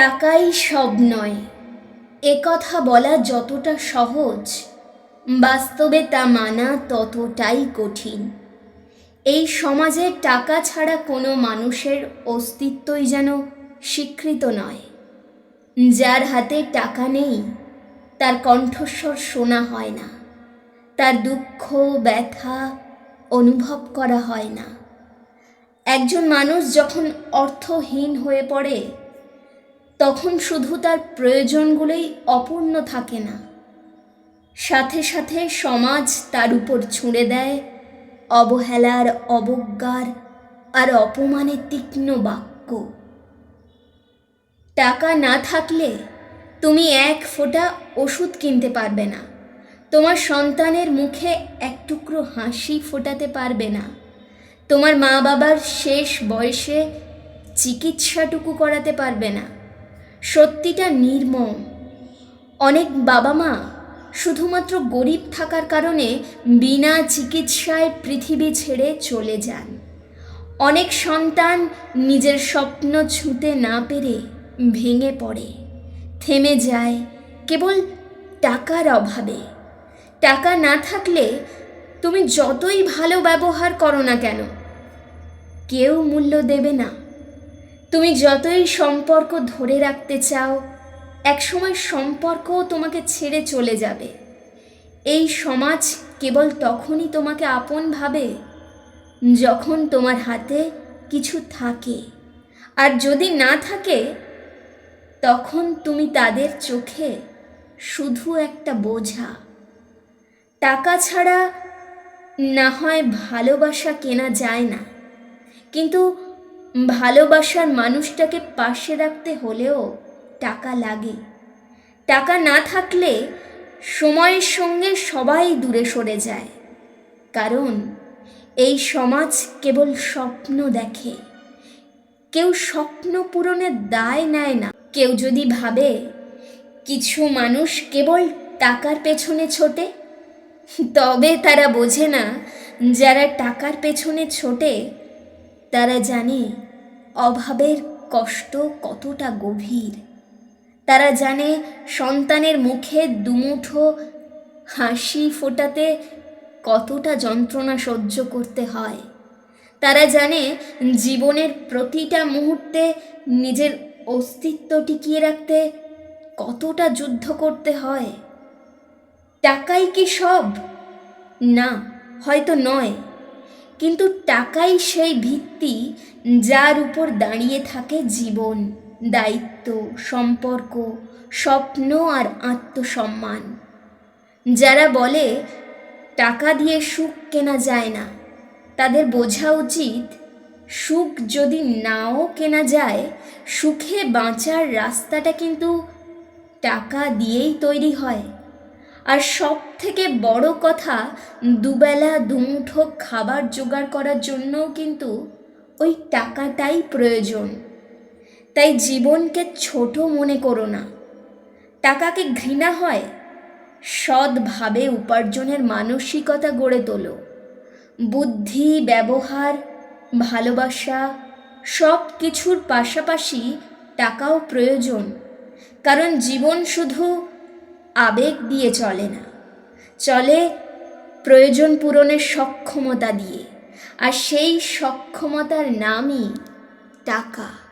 টাকাই সব নয়। এ কথা বলা যতটা সহজ, বাস্তবে তা মানা ততটাই কঠিন। এই সমাজে টাকা ছাড়া কোনো মানুষের অস্তিত্বই যেন স্বীকৃত নয়। যার হাতে টাকা নেই, তার কণ্ঠস্বর শোনা হয় না। তার দুঃখ, ব্যথা অনুভব করা হয় না। একজন মানুষ যখন অর্থহীন হয়ে পড়ে তখন শুধু তার প্রয়োজনগুলোই অপূর্ণ থাকে না। সাথে সাথে সমাজ তার উপর ছুঁড়ে দেয়, অবহেলার অবজ্ঞার আর অপমানের তীক্ষ্ণ বাক্য। টাকা না থাকলে তুমি এক ফোঁটা ওষুধ কিনতে পারবে না। তোমার সন্তানের মুখে এক টুকরো হাসি ফোটাতে পারবে না। তোমার মা বাবার শেষ বয়সে চিকিৎসাটুকু করাতে পারবে না। সত্যিটা নির্মম। অনেক বাবা মা শুধুমাত্র গরিব থাকার কারণে বিনা চিকিৎসায় পৃথিবী ছেড়ে চলে যান। অনেক সন্তান নিজের স্বপ্ন ছুঁতে না পেরে ভেঙে পড়ে। থেমে যায় কেবল টাকার অভাবে। টাকা না থাকলে তুমি যতই ভালো ব্যবহার করো না কেন, কেউ মূল্য দেবে না। তুমি যতই সম্পর্ক ধরে রাখতে চাও, একসময় সম্পর্কও তোমাকে ছেড়ে চলে যাবে। এই সমাজ কেবল তখনই তোমাকে আপন ভাবে যখন তোমার হাতে কিছু থাকে। আর যদি না থাকে, তখন তুমি তাদের চোখে শুধু একটা বোঝা। টাকা ছাড়া না হয় ভালোবাসা কেনা যায় না। কিন্তু ভালোবাসার মানুষটাকে পাশে রাখতে হলেও টাকা লাগে। টাকা না থাকলে সময়ের সঙ্গে সবাই দূরে সরে যায়। কারণ এই সমাজ কেবল স্বপ্ন দেখে। কেউ স্বপ্ন পূরণের দায় নেয় না। কেউ যদি ভাবে কিছু মানুষ কেবল টাকার পেছনে ছোটে, তবে তারা বোঝে না যারা টাকার পেছনে ছোটে তারা জানে অভাবের কষ্ট কতটা গভীর। তারা জানে সন্তানের মুখে দুমুঠো হাসি ফোটাতে কতটা যন্ত্রণা সহ্য করতে হয়। তারা জানে জীবনের প্রতিটা মুহূর্তে নিজের অস্তিত্ব টিকিয়ে রাখতে কতটা যুদ্ধ করতে হয়। টাকাই কি সব? না, হয়তো নয়। কিন্তু টাকাই সেই ভিত্তি যার উপর দাঁড়িয়ে থাকে জীবন, দায়িত্ব, সম্পর্ক, স্বপ্ন আর আত্মসম্মান। যারা বলে, টাকা দিয়ে সুখ কেনা যায় না, তাদের বোঝা উচিত, সুখ যদি নাও কেনা যায়, সুখে বাঁচার রাস্তাটা কিন্তু টাকা দিয়েই তৈরি হয়। আর সব থেকে বড় কথা, দুবেলা দুমুঠো খাবার জোগাড় করার জন্যও কিন্তু ওই টাকাটাই প্রয়োজন। তাই জীবনকে ছোট মনে করো না। টাকাকে ঘৃণা হয়, সৎভাবে উপার্জনের মানসিকতা গড়ে তোলো। বুদ্ধি, ব্যবহার, ভালোবাসা সব কিছুর পাশাপাশি টাকাও প্রয়োজন। কারণ জীবন শুধু আবেগ দিয়ে চলে না। চলে প্রয়োজন পূরণের সক্ষমতা দিয়ে। আর সেই সক্ষমতার নামই টাকা।